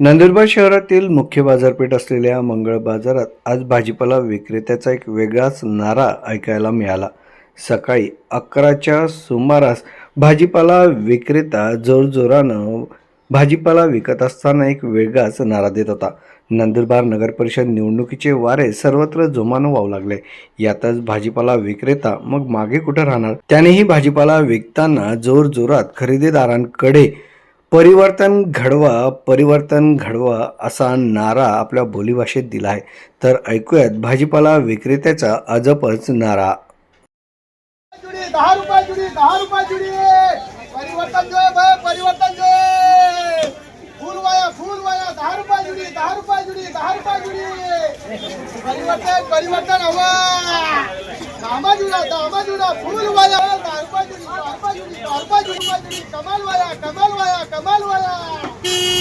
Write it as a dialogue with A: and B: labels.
A: नंदुरबार शहरातील मुख्य बाजारपेठ असलेल्या मंगळ बाजारात आज भाजीपाला विक्रेत्याचा एक वेगळाच नारा ऐकायला मिळाला. सकाळी अकराच्या सुमारास भाजीपाला विक्रेता जोरजोरानं भाजीपाला विकत असताना एक वेगळाच नारा देत होता. नंदुरबार नगर परिषद निवडणुकीचे वारे सर्वत्र जोमानं वाहू लागले. यातच भाजीपाला विक्रेता मग मागे कुठं राहणार? त्यानेही भाजीपाला विकताना जोरजोरात खरेदीदारांकडे परिवर्तन घडवा परिवर्तन घडवा असा नारा आपल्या बोलीभाषेत दिला आहे. तर ऐकूयात भाजीपाला विक्रेत्याचा अजपच नारा.
B: दहा रुपये जुडी दहा रुपये जुडी. परिवर्तन जो भाई परिवर्तन जो. फूल वाया फूल वाया दहा रुपये जुडी दहा रुपये जुडी दहा रुपये जुडी. परिवर्तन परिवर्तन हवा. दामा जुडा दामा जुडा फूल वाया. दहा रुपये जुडी दहा रुपये जुडी दहा रुपये जुडी कमाल वाया कमाल कमाल वाला.